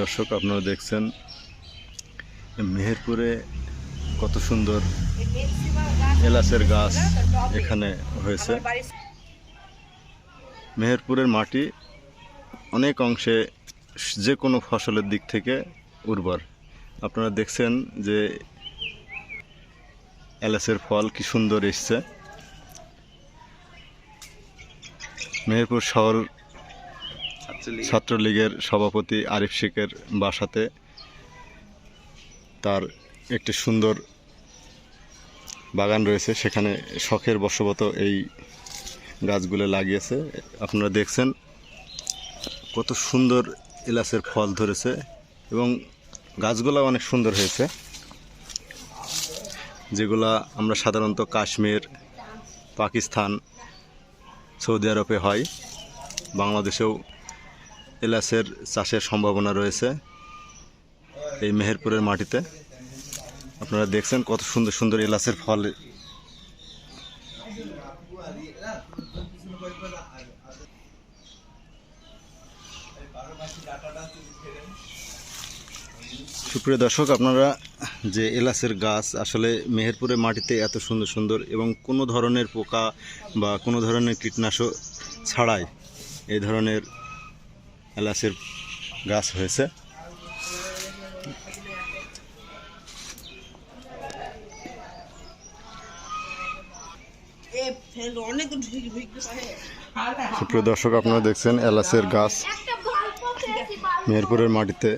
দর্শক আপনারা দেখছেন মেহেরপুরে কত সুন্দর এলাচের গাছ এখানে হয়েছে। মেহেরপুরের মাটি অনেক অংশে যে কোনো ফসলের দিক থেকে উর্বর। আপনারা দেখছেন যে এলাচের ফল কি সুন্দর এসছে। মেহেরপুর শহর ছাত্রলীগের সভাপতি আরিফ শেখের বাসাতে তার একটি সুন্দর বাগান রয়েছে। সেখানে শখের বশবত এই গাছগুলো লাগিয়েছে। আপনারা দেখছেন কত সুন্দর এলাচের ফল ধরেছে এবং গাছগুলো অনেক সুন্দর হয়েছে। যেগুলা আমরা সাধারণত কাশ্মীর, পাকিস্তান, সৌদি আরবে হয়। বাংলাদেশেও এলাচের চাষের সম্ভাবনা রয়েছে এই মেহেরপুরের মাটিতে। আপনারা দেখছেন কত সুন্দর সুন্দর এলাচের ফল সুপ্রিয় দর্শক আপনারা যে এলাচের গাছ আসলে মেহেরপুরের মাটিতে এত সুন্দর সুন্দর এবং কোনো ধরনের পোকা বা কোনো ধরনের কীটনাশক ছাড়াই এই ধরনের এলাচের গাছ হয়েছে। সুপ্রিয় দর্শক আপনারা দেখছেন এলাচের গাছ। মেহেরপুরের মাটিতে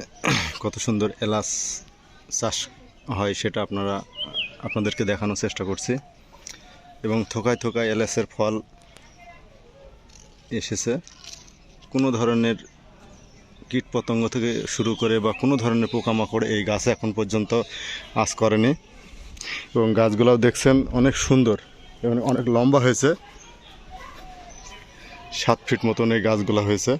কত সুন্দর এলাচ চাষ হয় সেটা আপনারা, আপনাদেরকে দেখানোর চেষ্টা করছি। এবং থোকায় থোকায় এলাচের ফল এসেছে। কোনো ধরনের কীট পতঙ্গ থেকে শুরু করে বা কোনো ধরনের পোকামাকড় এই গাছে এখন পর্যন্ত আজ করেনি। এবং গাছগুলোও দেখছেন অনেক সুন্দর, এবং অনেক লম্বা হয়েছে। সাত ফিট মতন এই গাছগুলো হয়েছে।